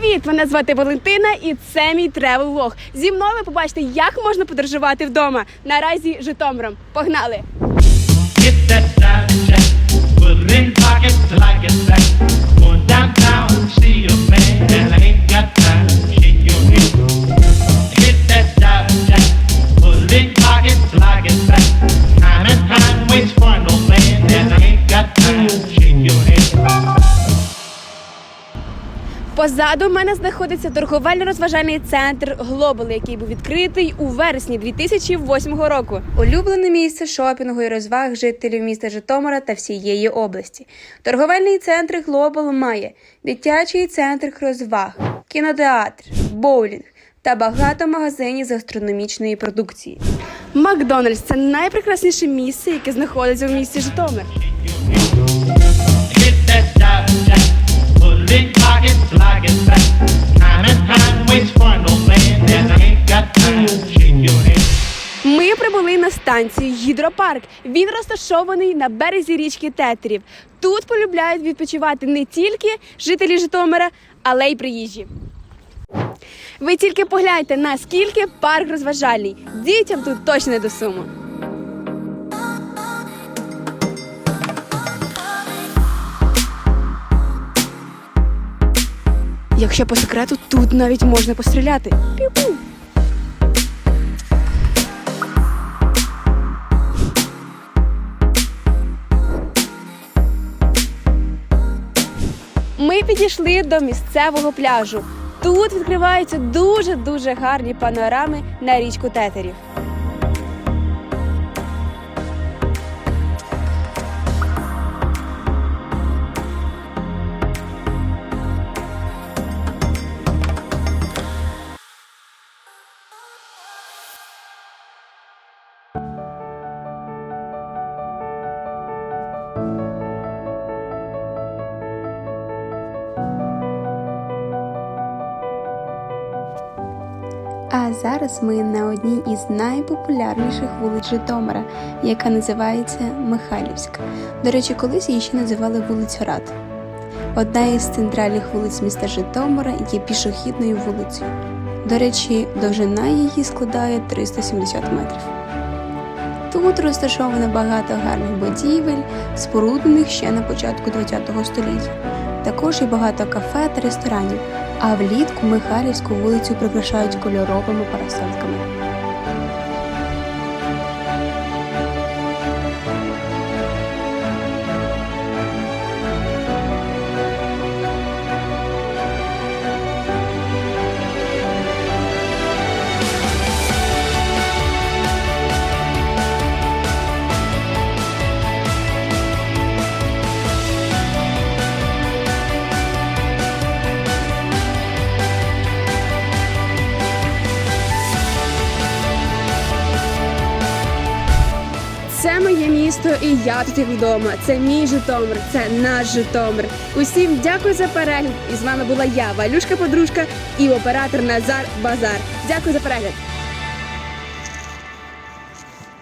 Привіт! Мене звати Валентина, і це мій тревел влог. Зі мною ви побачите, як можна подорожувати вдома. Наразі Житомиром. Погнали! Time Позаду мене знаходиться торговельно-розважальний центр Глобал, який був відкритий у вересні 2008 року. Улюблене місце шопінгу і розваг жителів міста Житомира та всієї області. Торговельний центр Глобал має дитячий центр розваг, кінотеатр, боулінг. Та багато магазинів з гастрономічної продукції. Макдональдс це найпрекрасніше місце, яке знаходиться в місті Житомир. Ми прибули на станцію Гідропарк. Він розташований на березі річки Тетерів. Тут полюбляють відпочивати не тільки жителі Житомира, але й приїжджі. Ви тільки погляньте, наскільки парк розважальний. Дітям тут точно не до суму. Якщо по секрету, тут навіть можна постріляти. Пі-пу. Ми підійшли до місцевого пляжу. Тут відкриваються дуже дуже гарні панорами на річку Тетерів. А зараз ми на одній із найпопулярніших вулиць Житомира, яка називається Михайлівська. До речі, колись її ще називали вулицю Рад. Одна із центральних вулиць міста Житомира є пішохідною вулицею. До речі, довжина її складає 370 метрів. Тут розташовано багато гарних будівель, споруднених ще на початку ХХ століття. Також є багато кафе та ресторанів, а влітку Михайлівську вулицю прикрашають кольоровими парасольками. Це моє місто, і я тут як вдома. Це мій Житомир, це наш Житомир. Усім дякую за перегляд. І з вами була я, Валюшка Подружка і оператор Назар Базар. Дякую за перегляд.